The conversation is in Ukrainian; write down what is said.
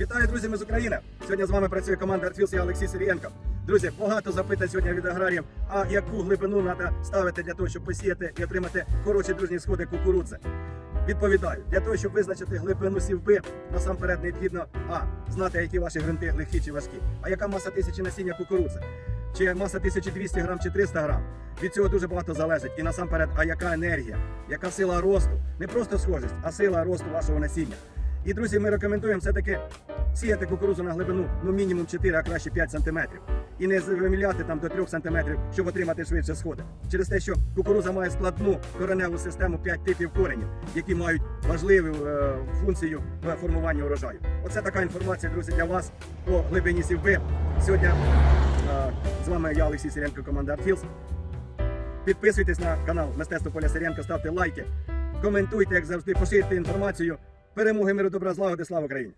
Вітаю, друзі, ми з України. Сьогодні з вами працює команда Артфілс і Олексій Сирієнко. Друзі, багато запитань сьогодні від аграріїв. А яку глибину треба ставити для того, щоб посіяти і отримати хороші дружні сходи кукурудзи? Відповідаю, для того, щоб визначити глибину сівби, насамперед необхідно а. знати, які ваші ґрунти легкі чи важкі, а яка маса тисячі насіння кукурудзи, чи маса 1200 грам чи 300 грам. Від цього дуже багато залежить. І насамперед, а яка енергія, яка сила росту, не просто схожість, а сила росту вашого насіння. І друзі, ми рекомендуємо все-таки сіяти кукурудзу на глибину ну мінімум 4, а краще 5 сантиметрів. І не виміляти там до 3 сантиметрів, щоб отримати швидше сходи. Через те, що кукурудза має складну кореневу систему 5 типів коренів, які мають важливу е, функцію в формуванні урожаю. Оце така інформація, друзі, для вас по глибині сівби. Сьогодні е, з вами я, Олексій Сиренко, команда Артфілс. Підписуйтесь на канал Мистецтво Поля Сиренко, ставте лайки, коментуйте, як завжди, поширюйте інформацію. Перемоги миру добра злагоди, слава Україні!